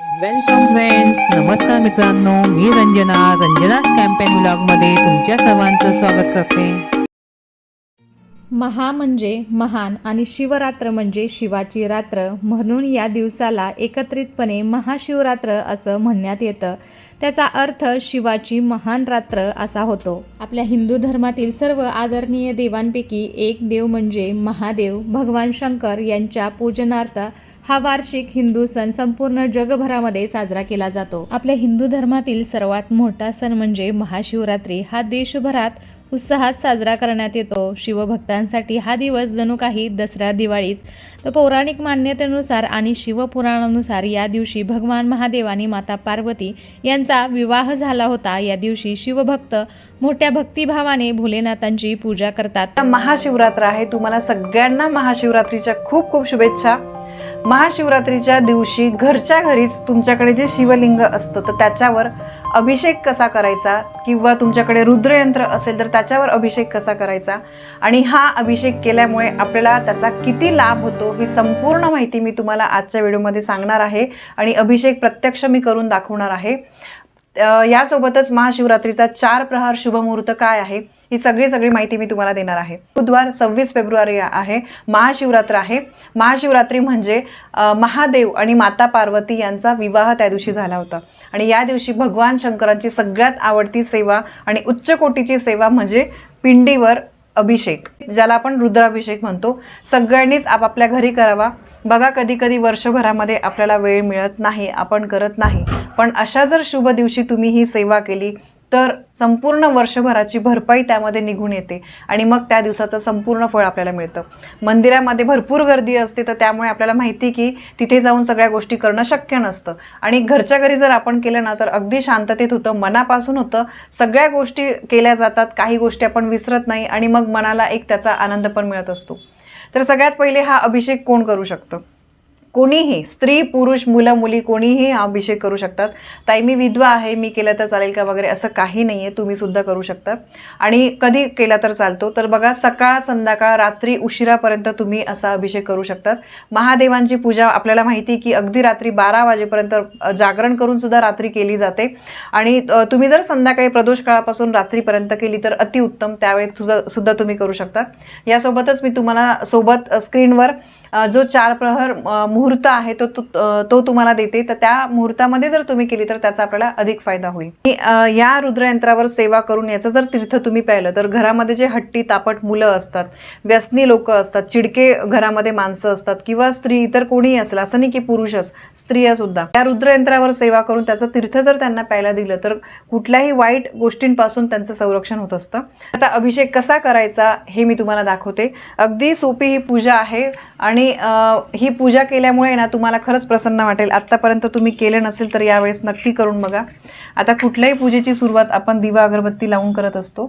Welcome friends नमस्कार मित्रांनो मी रंजना. रंजनाच कॅम्पेन ब्लॉगमध्ये तुमच्या सर्वांचं स्वागत करते. महा म्हणजे महान आणि शिवरात्र म्हणजे शिवाची रात्र म्हणून या दिवसाला एकत्रितपणे महाशिवरात्र असं म्हणण्यात येतं. त्याचा अर्थ शिवाची महान रात्र असा होतो. आपल्या हिंदू धर्मातील सर्व आदरणीय देवांपैकी एक देव म्हणजे महादेव भगवान शंकर यांच्या पूजनार्थ हा वार्षिक हिंदू सण संपूर्ण जगभरामध्ये साजरा केला जातो. आपल्या हिंदू धर्मातील सर्वात मोठा सण म्हणजे महाशिवरात्री. हा देशभरात उत्साहात साजरा करण्यात येतो. शिवभक्तांसाठी हा दिवस जणू काही दसरा दिवाळीच. तर पौराणिक मान्यतेनुसार आणि शिवपुराणानुसार या दिवशी भगवान महादेव आणि माता पार्वती यांचा विवाह झाला होता. या दिवशी शिवभक्त मोठ्या भक्तिभावाने भोलेनाथांची पूजा करतात. महाशिवरात्र आहे. तुम्हाला सगळ्यांना महाशिवरात्रीच्या खूप खूप शुभेच्छा. महाशिवरात्रीच्या दिवशी घरच्या घरीच तुमच्याकडे जे शिवलिंग असतं तर त्याच्यावर अभिषेक कसा करायचा? किंवा तुमच्याकडे रुद्रयंत्र असेल तर त्याच्यावर अभिषेक कसा करायचा? आणि हा अभिषेक केल्यामुळे आपल्याला त्याचा किती लाभ होतो ही संपूर्ण माहिती मी तुम्हाला आजच्या व्हिडिओमध्ये सांगणार आहे आणि अभिषेक प्रत्यक्ष मी करून दाखवणार आहे. यासोबतच महाशिवरात्रीचा चार प्रहार शुभमुहूर्त काय आहे? ही सगळी सगळी माहिती मी तुम्हाला देणार आहे. बुधवार सव्वीस फेब्रुवारी आहे. महाशिवरात्र आहे. महाशिवरात्री म्हणजे महादेव आणि माता पार्वती यांचा विवाह त्या दिवशी झाला होता. आणि या दिवशी भगवान शंकरांची सगळ्यात आवडती सेवा आणि उच्च कोटीची सेवा म्हणजे पिंडीवर अभिषेक ज्याला आपण रुद्राभिषेक म्हणतो. सगळ्यांनीच आपापल्या घरी करावा. बघा कधी कधी वर्षभरामध्ये आपल्याला वेळ मिळत नाही आपण करत नाही. पण अशा जर शुभ दिवशी तुम्ही ही सेवा केली तर संपूर्ण वर्षभराची भरपाई त्यामध्ये निघून येते आणि मग त्या दिवसाचं संपूर्ण फळ आपल्याला मिळतं. मंदिरामध्ये भरपूर गर्दी असते तर त्यामुळे आपल्याला माहिती की तिथे जाऊन सगळ्या गोष्टी करणं शक्य नसतं. आणि घरच्या घरी जर आपण केलं ना तर अगदी शांततेत होतं मनापासून होतं. सगळ्या गोष्टी केल्या जातात काही गोष्टी आपण विसरत नाही आणि मग मनाला एक त्याचा आनंद पण मिळत असतो. तर सगळ्यात पहिले हा अभिषेक कोण करू शकतं? कोणीही स्त्री पुरुष मुलं मुली कोणीही हा अभिषेक करू शकतात. ताई मी विधवा आहे मी केलं तर चालेल का वगैरे असं काही नाही आहे तुम्हीसुद्धा करू शकता. आणि कधी केला तर चालतो. तर बघा सकाळ संध्याकाळ रात्री उशिरापर्यंत तुम्ही असा अभिषेक करू शकतात. महादेवांची पूजा आपल्याला माहिती की अगदी रात्री बारा वाजेपर्यंत जागरण करूनसुद्धा रात्री केली जाते. आणि तुम्ही जर संध्याकाळी प्रदोष काळापासून रात्रीपर्यंत केली तर अतिउत्तम. त्यावेळी सुद्धा तुम्ही करू शकता. यासोबतच मी तुम्हाला सोबत स्क्रीनवर जो चार प्रहर मुहूर्त आहे तो तो तुम्हाला देते. तर त्या मुहूर्तामध्ये जर तुम्ही केली तर त्याचा आपल्याला अधिक फायदा होईल. या रुद्रयंत्रावर सेवा करून याचं जर तीर्थ तुम्ही प्यायलं तर घरामध्ये जे हट्टी तापट मुलं असतात व्यसनी लोक असतात चिडके घरामध्ये माणसं असतात किंवा स्त्री इतर कोणीही असेल असं नाही की पुरुषच स्त्रिया सुद्धा या रुद्रयंत्रावर सेवा करून त्याचं तीर्थ जर त्यांना प्यायला दिलं तर कुठल्याही वाईट गोष्टींपासून त्यांचं संरक्षण होत असतं. आता अभिषेक कसा करायचा हे मी तुम्हाला दाखवते. अगदी सोपी ही पूजा आहे. आणि ही पूजा केल्यामुळे ना तुम्हाला खरंच प्रसन्न वाटेल. आत्तापर्यंत तुम्ही केलं नसेल तर यावेळेस नक्की करून बघा. आता कुठल्याही पूजेची सुरुवात आपण दिवा अगरबत्ती लावून करत असतो.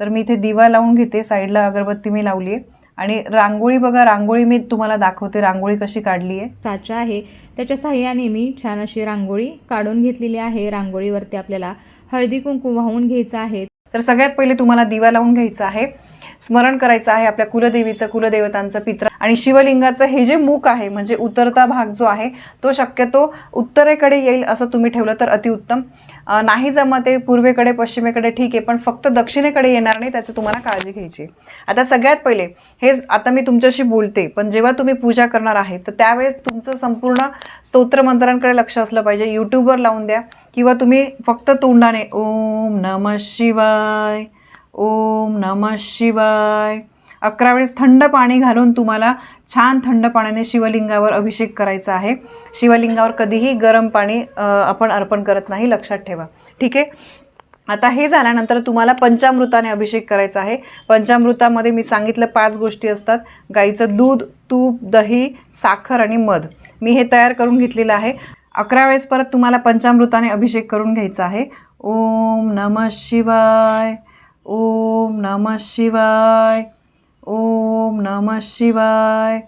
तर मी इथे दिवा लावून घेते. साईडला अगरबत्ती मी लावली आहे. आणि रांगोळी बघा. रांगोळी मी तुम्हाला दाखवते. रांगोळी कशी काढली आहे. साचा आहे. त्याच्या साह्याने मी छान अशी रांगोळी काढून घेतलेली आहे. रांगोळीवरती आपल्याला हळदी कुंकू वाहून घ्यायचं आहे. तर सगळ्यात पहिले तुम्हाला दिवा लावून घ्यायचा आहे. स्मरण करायचं आहे आपल्या कुलदेवीचं कुलदेवतांचं पित्र आणि शिवलिंगाचं हे जे मुख आहे म्हणजे उतरता भाग जो आहे तो शक्यतो उत्तरेकडे येईल असं तुम्ही ठेवलं तर अतिउत्तम नाही जमत आहे पूर्वेकडे पश्चिमेकडे ठीक आहे पण फक्त दक्षिणेकडे येणार नाही त्याची तुम्हाला काळजी घ्यायची आता सगळ्यात पहिले हे आता मी तुमच्याशी बोलते पण जेव्हा तुम्ही पूजा करणार आहे तर त्यावेळेस तुमचं संपूर्ण स्तोत्रमंत्रांकडे लक्ष असलं पाहिजे. यूट्यूबवर लावून द्या किंवा तुम्ही फक्त तोंडाने ओम नम शिवाय ओम नम शिवाय. अकरा वेळेस थंड पाणी घालून तुम्हाला छान थंड पाण्याने शिवलिंगावर अभिषेक करायचा आहे. शिवलिंगावर कधीही गरम पाणी आपण अर्पण करत नाही लक्षात ठेवा. ठीक आहे? आता हे झाल्यानंतर तुम्हाला पंचामृताने अभिषेक करायचा आहे. पंचामृतामध्ये मी सांगितलं पाच गोष्टी असतात. गाईचं दूध तूप दही साखर आणि मध. मी हे तयार करून घेतलेलं आहे. अकरा वेळेस परत तुम्हाला पंचामृताने अभिषेक करून घ्यायचा आहे. ओम नम शिवाय. ओम नमः शिवाय। ओम नमः शिवाय।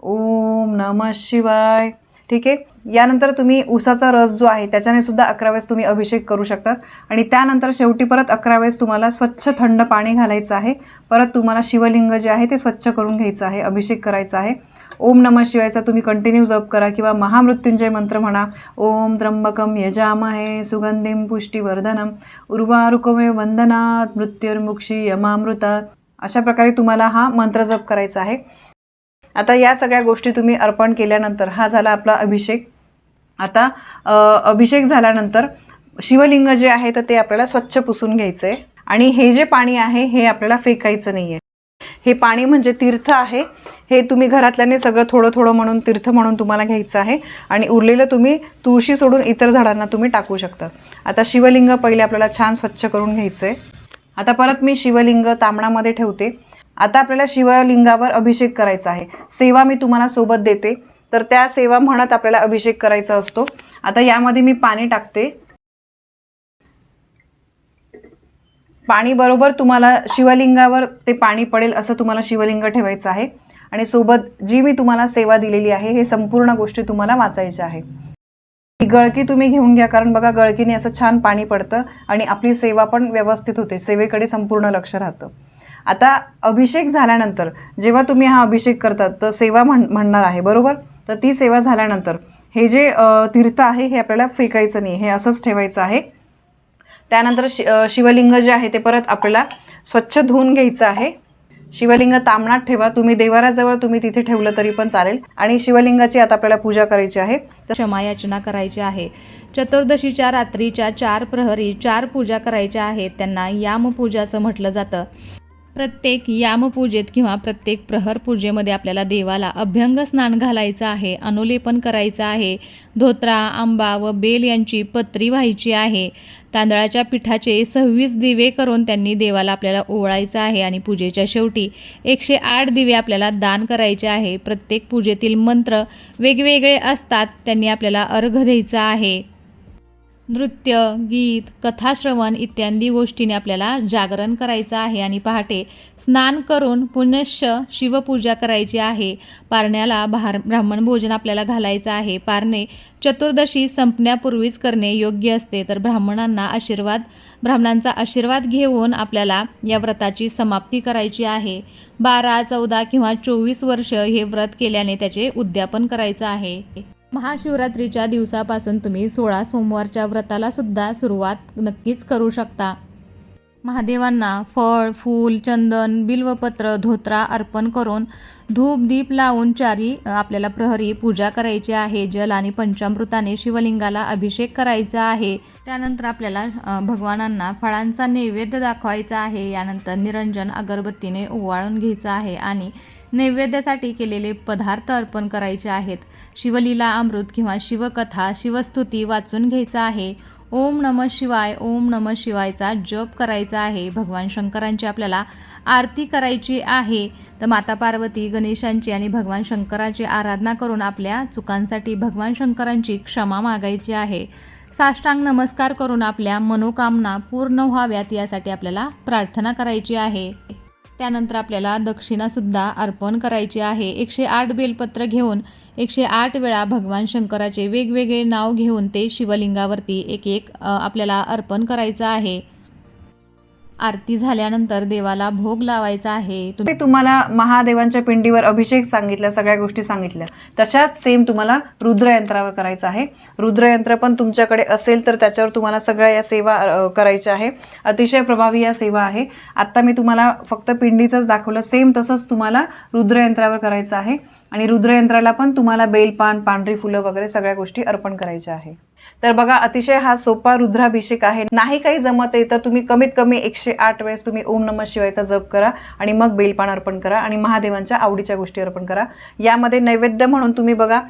ओम नमः शिवाय। ठीक आहे? यानंतर तुम्ही उसाचा रस जो आहे त्याच्याने सुद्धा अकरा वेळेस तुम्ही अभिषेक करू शकतात. आणि त्यानंतर शेवटी परत अकरा वेळेस तुम्हाला स्वच्छ थंड पाणी घालायचं आहे. परत तुम्हाला शिवलिंग जे आहे ते स्वच्छ करून घ्यायचं आहे अभिषेक करायचा आहे. ओम नमः शिवायचा तुम्ही कंटिन्यू जप करा किंवा महामृत्युंजय मंत्र म्हणा. ओम त्र्यंबकम यजामहे सुगंधीम पुष्टीवर्धनम. उर्वारुकमे वंदनात मृत्युर्मुक्षी यमामृता. अशा प्रकारे तुम्हाला हा मंत्र जप करायचा आहे. आता या सगळ्या गोष्टी तुम्ही अर्पण केल्यानंतर हा झाला आपला अभिषेक. आता अभिषेक झाल्यानंतर शिवलिंग जे आहे तर ते आपल्याला स्वच्छ पुसून घ्यायचं आहे आणि हे जे पाणी आहे हे आपल्याला फेकायचं नाही आहे हे पाणी म्हणजे तीर्थ आहे. हे तुम्ही घरातल्याने सगळं थोडं थोडं म्हणून तीर्थ म्हणून तुम्हाला घ्यायचं आहे. आणि उरलेलं तुम्ही तुळशी सोडून इतर झाडांना तुम्ही टाकू शकता. आता शिवलिंग पहिले आपल्याला छान स्वच्छ करून घ्यायचं आहे आता परत मी शिवलिंग तांबणामध्ये ठेवते. आता आपल्याला शिवलिंगावर अभिषेक करायचा आहे. सेवा मी तुम्हाला सोबत देते. तर त्या सेवा म्हणत आपल्याला अभिषेक करायचा असतो. आता यामध्ये मी पाणी टाकते. पाणी बरोबर तुम्हाला शिवलिंगावर ते पाणी पडेल असं तुम्हाला शिवलिंग ठेवायचं आहे. आणि सोबत जी मी तुम्हाला सेवा दिलेली आहे हे संपूर्ण गोष्टी तुम्हाला वाचायच्या आहे. ही गळकी तुम्ही घेऊन घ्या कारण बघा गळकीने असं छान पाणी पडतं आणि आपली सेवा पण व्यवस्थित होते सेवेकडे संपूर्ण लक्ष राहतं. आता अभिषेक झाल्यानंतर जेव्हा तुम्ही हा अभिषेक करतात तर सेवा म्हण म्हणणार आहे बरोबर? तर ती सेवा झाल्यानंतर हे जे तीर्थ आहे हे आपल्याला फेकायचं नाही हे असंच ठेवायचं आहे. त्यानंतर शि शिवलिंग जे आहे ते परत आपल्याला स्वच्छ धुवून घ्यायचं आहे. शिवलिंग तामणात ठेवा. तुम्ही देवाराजवळ तुम्ही तिथे ठेवलं तरी पण चालेल. आणि शिवलिंगाची आता आपल्याला पूजा करायची आहे. तर क्षमायाचना करायची आहे. चतुर्दशीच्या रात्रीच्या चार प्रहरी चार पूजा करायच्या आहेत. त्यांना यामपूजा असं म्हटलं जातं. प्रत्येक यामपूजेत किंवा प्रत्येक प्रहर पूजेमध्ये आपल्याला देवाला अभ्यंग स्नान घालायचं आहे अनुलेपन करायचं आहे. धोत्रा आंबा व बेल यांची पत्री व्हायची आहे. तांदळाच्या पिठाचे सव्वीस दिवे करून त्यांनी देवाला आपल्याला ओवाळायचं आहे आणि पूजेच्या शेवटी एकशे आठ दिवे आपल्याला दान करायचे आहे. प्रत्येक पूजेतील मंत्र वेगवेगळे असतात. त्यांनी आपल्याला अर्घ द्यायचा आहे. नृत्य गीत कथाश्रवण इत्यादी गोष्टीने आपल्याला जागरण करायचं आहे आणि पहाटे स्नान करून पुनश्च शिवपूजा करायची आहे. पारण्याला भार ब्राह्मण भोजन आपल्याला घालायचं आहे. पारणे चतुर्दशी संपण्यापूर्वीच करणे योग्य असते. तर ब्राह्मणांना आशीर्वाद ब्राह्मणांचा आशीर्वाद घेऊन आपल्याला या व्रताची समाप्ती करायची आहे. बारा चौदा किंवा चोवीस वर्ष हे व्रत केल्याने त्याचे उद्यापन करायचं आहे. महाशिवरात्रीच्या दिवसापासून तुम्ही सोळा सोमवारच्या व्रताला सुद्धा सुरुवात नक्कीच करू शकता. महादेवांना फळ फूल चंदन बिल्वपत्र धोत्रा अर्पण करून धूप दीप लावून चारी आपल्याला प्रहरी पूजा करायची आहे. जल आणि पंचामृताने शिवलिंगाला अभिषेक करायचा आहे. त्यानंतर आपल्याला भगवानांना फळांचा नैवेद्य दाखवायचा आहे. यानंतर निरंजन अगरबत्तीने ओवाळून घ्यायचं आहे आणि नैवेद्यासाठी केलेले पदार्थ अर्पण करायचे आहेत. शिवलीला अमृत किंवा शिवकथा शिवस्तुती वाचून घ्यायचा आहे. ओम नम शिवाय ओम नम शिवायचा जप करायचा आहे. भगवान शंकरांची आपल्याला आरती करायची आहे. तर माता पार्वती गणेशांची आणि भगवान शंकराची आराधना करून आपल्या चुकांसाठी भगवान शंकरांची क्षमा मागायची आहे. साष्टांग नमस्कार करून आपल्या मनोकामना पूर्ण व्हाव्यात यासाठी आपल्याला प्रार्थना करायची आहे. त्यानंतर आपल्याला दक्षिणासुद्धा अर्पण करायची आहे. एकशे आठ बेलपत्र घेऊन एकशे आठ वेळा भगवान शंकराचे वेगवेगळे नाव घेऊन ते शिवलिंगावरती एक एक आपल्याला अर्पण करायचं आहे. आरती झाल्यानंतर देवाला भोग लावायचा आहे. तुम्ही तुम्हाला महादेवांच्या पिंडीवर अभिषेक सांगितल्या सगळ्या गोष्टी सांगितल्या. तशाच सेम तुम्हाला रुद्रयंत्रावर करायचं आहे. रुद्रयंत्र पण तुमच्याकडे असेल तर त्याच्यावर तुम्हाला सगळ्या या सेवा करायच्या आहे. अतिशय प्रभावी या सेवा आहे. आत्ता मी तुम्हाला फक्त पिंडीचंच दाखवलं. सेम तसंच तुम्हाला रुद्रयंत्रावर करायचं आहे. आणि रुद्रयंत्राला पण तुम्हाला बेलपान पांढरी फुलं वगैरे सगळ्या गोष्टी अर्पण करायच्या आहे. तर बघा अतिशय हा सोपा रुद्राभिषेक आहे. नाही काही जमत आहे तर तुम्ही कमीत कमी एकशे आठ वेळेस तुम्ही ओम नमः शिवायचा जप करा आणि मग बेलपान अर्पण करा आणि महादेवांच्या आवडीच्या गोष्टी अर्पण करा. यामध्ये नैवेद्य म्हणून तुम्ही बघा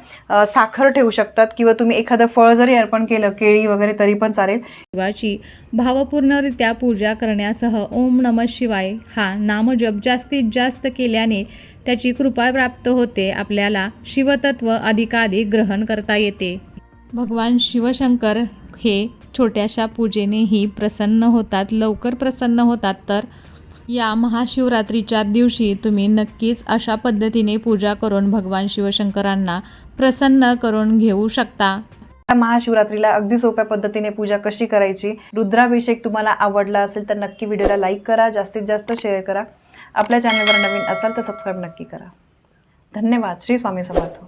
साखर ठेवू शकतात किंवा तुम्ही एखादं फळ जरी अर्पण केलं केळी वगैरे तरी पण चालेल. शिवाची भावपूर्णरित्या पूजा करण्यासह ओम नम शिवाय हा नामजप जास्तीत जास्त केल्याने त्याची कृपा प्राप्त होते. आपल्याला शिवतत्व अधिकाधिक ग्रहण करता येते. भगवान शिवशंकर हे छोट्याशा पूजेनेही प्रसन्न होतात लवकर प्रसन्न होतात. तर या महाशिवरात्रीच्या दिवशी तुम्ही नक्कीच अशा पद्धतीने पूजा करून भगवान शिवशंकरांना प्रसन्न करून घेऊ शकता. महाशिवरात्रीला अगदी सोप्या पद्धतीने पूजा कशी करायची? रुद्राभिषेक तुम्हाला आवडला असेल तर नक्की व्हिडिओला लाईक करा जास्तीत जास्त शेअर करा. आपल्या चॅनलवर नवीन असाल तर सबस्क्राईब नक्की करा. धन्यवाद. श्री स्वामी समर्थ.